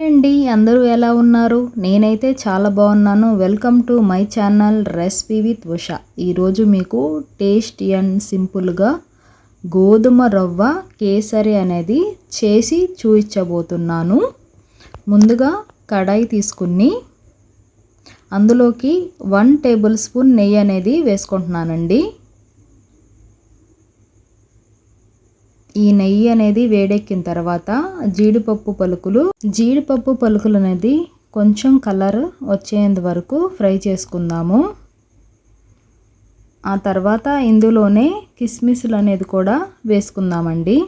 అండి అందరూ ఎలా ఉన్నారు? నేనైతే చాలా బాగున్నాను. Welcome to my channel recipe with Usha. ఈరోజు మీకు టేస్ట్ అండ్ సింపుల్గా గోధుమ రవ్వ కేసరి అనేది చేసి చూపించబోతున్నాను ముందుగా కడాయి తీసుకుని అందులోకి వన్ టేబుల్ స్పూన్ నెయ్యి అనేది వేసుకుంటున్నానండి. ఈ నెయ్యి అనేది వేడెక్కిన తర్వాత జీడిపప్పు పలుకులు. జీడిపప్పు పలుకులు అనేది కొంచెం కలర్ వచ్చేంత వరకు ఫ్రై చేసుకుందాము. ఆ తర్వాత ఇందులోనే కిస్మిస్లు అనేది కూడా వేసుకుందామండి.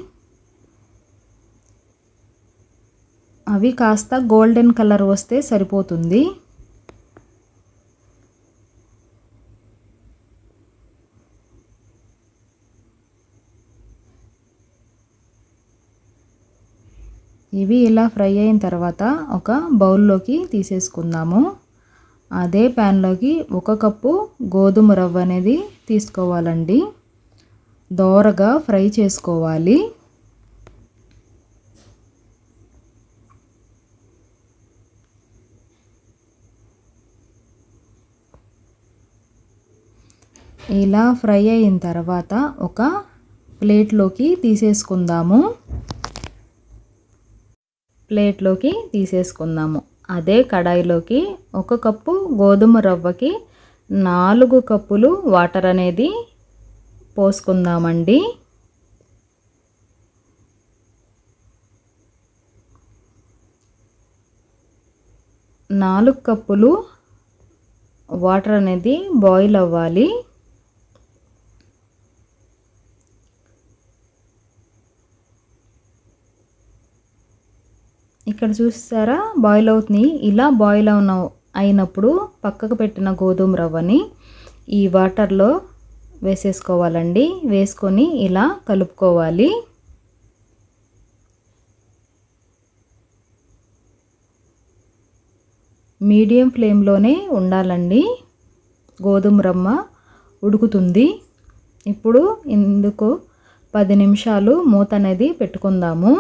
అవి కాస్త గోల్డెన్ కలర్ వస్తే సరిపోతుంది. ఇవి ఇలా ఫ్రై అయిన తర్వాత ఒక బౌల్లోకి తీసేసుకుందాము. అదే ప్యాన్లోకి ఒక కప్పు గోధుమ రవ్వ అనేది తీసుకోవాలండి. దోరగా ఫ్రై చేసుకోవాలి. ఇలా ఫ్రై అయిన తర్వాత ఒక ప్లేట్లోకి తీసేసుకుందాము. ప్లేట్లోకి తీసేసుకుందాము. అదే కడాయిలోకి ఒక కప్పు గోధుమ రవ్వకి నాలుగు కప్పులు వాటర్ అనేది పోసుకుందామండి. నాలుగు కప్పులు వాటర్ అనేది బాయిల్ అవ్వాలి. ఇక్కడ చూసారా బాయిల్ అవుతుంది ఇలా బాయిల్ అవున అయినప్పుడు పక్కకు పెట్టిన గోధుమ రవ్వని ఈ వాటర్లో వేసేసుకోవాలండి. వేసుకొని ఇలా కలుపుకోవాలి. మీడియం ఫ్లేమ్లోనే ఉండాలండి. గోధుమ రవ్వ ఉడుకుతుంది. ఇప్పుడు ఇందుకు పది నిమిషాలు మూత అనేది పెట్టుకుందాము.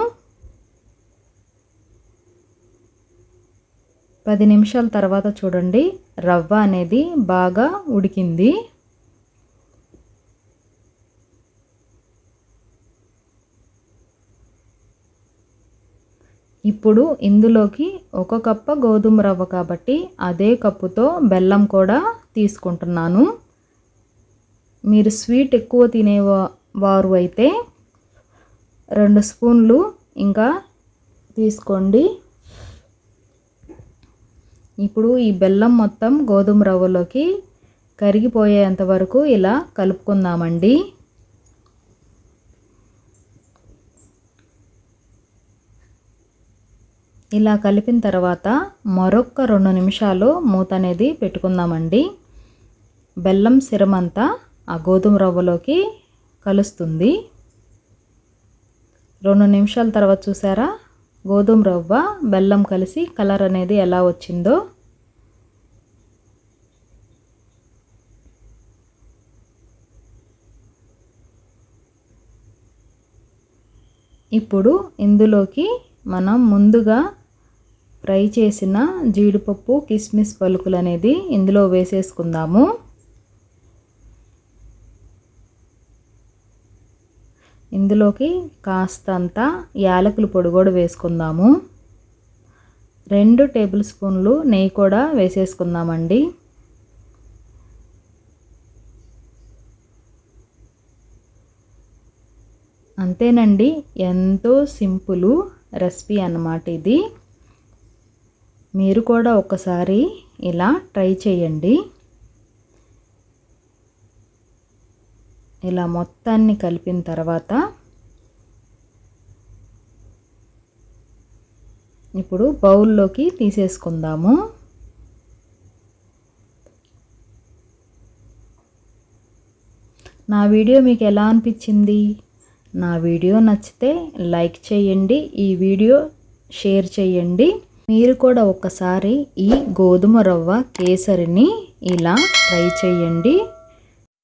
పది నిమిషాల తర్వాత చూడండి. రవ్వ అనేది బాగా ఉడికింది. ఇప్పుడు ఇందులోకి ఒక కప్ప గోధుమ రవ్వ కాబట్టి అదే కప్పుతో బెల్లం కూడా తీసుకుంటున్నాను. మీరు స్వీట్ ఎక్కువ తినే వారు అయితే రెండు స్పూన్లు ఇంకా తీసుకోండి. ఇప్పుడు ఈ బెల్లం మొత్తం గోధుమ రవ్వలోకి కరిగిపోయేంత వరకు ఇలా కలుపుకుందామండి. ఇలా కలిపిన తర్వాత మరొక రెండు నిమిషాలు మూత అనేది పెట్టుకుందామండి. బెల్లం సిరమంతా ఆ గోధుమ రవ్వలోకి కలుస్తుంది. రెండు నిమిషాల తర్వాత చూసారా? గోధుమ రవ్వ బెల్లం కలిసి కలర్ అనేది ఎలా వచ్చిందో. ఇప్పుడు ఇందులోకి మనం ముందుగా ఫ్రై చేసిన జీడిపప్పు కిస్మిస్ పలుకులు అనేది ఇందులో వేసేసుకుందాము. ఇందులోకి కాస్తంత యాలకుల పొడి కూడా వేసుకుందాము. రెండు టేబుల్ స్పూన్లు నెయ్యి కూడా వేసేసుకుందామండి. అంతేనండి ఎంతో సింపుల్ రెసిపీ అన్నమాట ఇది. మీరు కూడా ఒకసారి ఇలా ట్రై చేయండి. ఇలా మొత్తాన్ని కలిపిన తర్వాత ఇప్పుడు బౌల్లోకి తీసేసుకుందాము. నా వీడియో మీకు ఎలా అనిపించింది? నా వీడియో నచ్చితే లైక్ చేయండి ఈ వీడియో షేర్ చేయండి. మీరు కూడా ఒకసారి ఈ గోధుమ రవ్వ కేసరిని ఇలా ట్రై చేయండి.